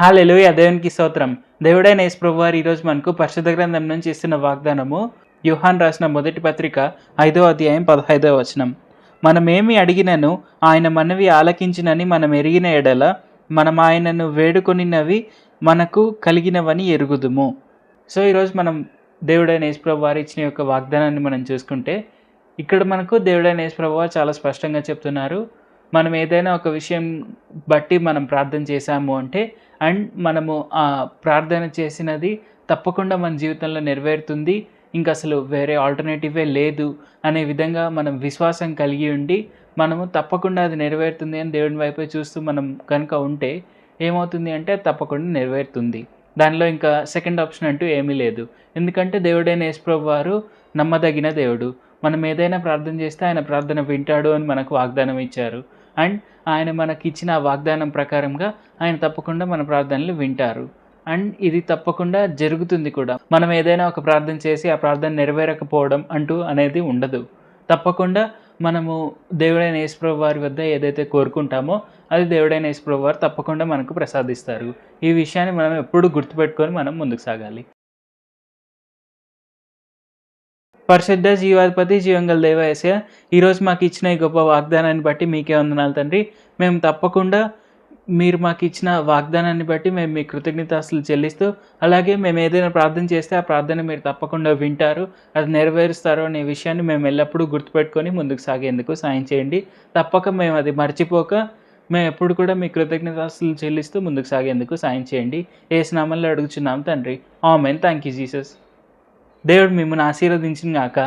Hallelujah దేవునికి స్తోత్రం. దేవుడైన యేసుప్రభు వారు ఈరోజు మనకు పరిశుద్ధ గ్రంథం నుంచి ఇస్తున్న వాగ్దానము యుహాన్ రాసిన మొదటి పత్రిక ఐదో అధ్యాయం పదహైదో వచనం. మనం ఏమి అడిగినను ఆయన మనవి ఆలకించినని మనం ఎరిగిన ఎడల మనం ఆయనను వేడుకొనినవి మనకు కలిగినవని ఎరుగుదుము. సో ఈరోజు మనం దేవుడైన యేసుప్రభు వారు ఇచ్చిన యొక్క వాగ్దానాన్ని మనం చూసుకుంటే ఇక్కడ మనకు దేవుడైన యేసుప్రభు వారు చాలా స్పష్టంగా చెప్తున్నారు. మనం ఏదైనా ఒక విషయం బట్టి మనం ప్రార్థన చేశాము అంటే అండ్ మనము ఆ ప్రార్థన చేసినది తప్పకుండా మన జీవితంలో నెరవేరుతుంది. ఇంకా అసలు వేరే ఆల్టర్నేటివే లేదు అనే విధంగా మనం విశ్వాసం కలిగి ఉండి మనము తప్పకుండా అది నెరవేరుతుంది అని దేవుని వైపే చూస్తూ మనం కనుక ఉంటే ఏమవుతుంది అంటే అది తప్పకుండా నెరవేరుతుంది. దానిలో ఇంకా సెకండ్ ఆప్షన్ అంటూ ఏమీ లేదు. ఎందుకంటే దేవుడైన యేసుప్రభు వారు నమ్మదగిన దేవుడు. మనం ఏదైనా ప్రార్థన చేస్తే ఆయన ప్రార్థన వింటాడు అని మనకు వాగ్దానం ఇచ్చారు. అండ్ ఆయన మనకి ఇచ్చిన వాగ్దానం ప్రకారంగా ఆయన తప్పకుండా మన ప్రార్థనలు వింటారు. అండ్ ఇది తప్పకుండా జరుగుతుంది కూడా. మనం ఏదైనా ఒక ప్రార్థన చేసి ఆ ప్రార్థన నెరవేరకపోవడం అంటూ అనేది ఉండదు. తప్పకుండా మనము దేవుడైన యేసుప్రభు వారి వద్ద ఏదైతే కోరుకుంటామో అది దేవుడైన యేసుప్రభు వారు తప్పకుండా మనకు ప్రసాదిస్తారు. ఈ విషయాన్ని మనం ఎప్పుడు గుర్తుపెట్టుకొని మనం ముందుకు సాగాలి. పరిశుద్ధ జీవాధిపతి జీవంగల దేవయసయ ఈరోజు మాకు ఇచ్చిన ఈ గొప్ప వాగ్దానాన్ని బట్టి మీకే వందనాలు తండ్రి. మేము తప్పకుండా మీరు మాకు ఇచ్చిన వాగ్దానాన్ని బట్టి మేము మీ కృతజ్ఞతాస్తులు చెల్లిస్తూ అలాగే మేము ఏదైనా ప్రార్థన చేస్తే ఆ ప్రార్థన మీరు తప్పకుండా వింటారు అది నెరవేరుస్తారు అనే విషయాన్ని మేము ఎల్లప్పుడూ గుర్తుపెట్టుకొని ముందుకు సాగేందుకు సాయం చేయండి. తప్పక మేము అది మర్చిపోక మేము ఎప్పుడు కూడా మీ కృతజ్ఞతాస్తులు చెల్లిస్తూ ముందుకు సాగేందుకు సాయం చేయండి. ఏ స్నామంలో అడుగుచున్నాం తండ్రి. ఆమెన్. Thank you Jesus. దేవుడు మిమ్మల్ని ఆశీర్వదించిన గాక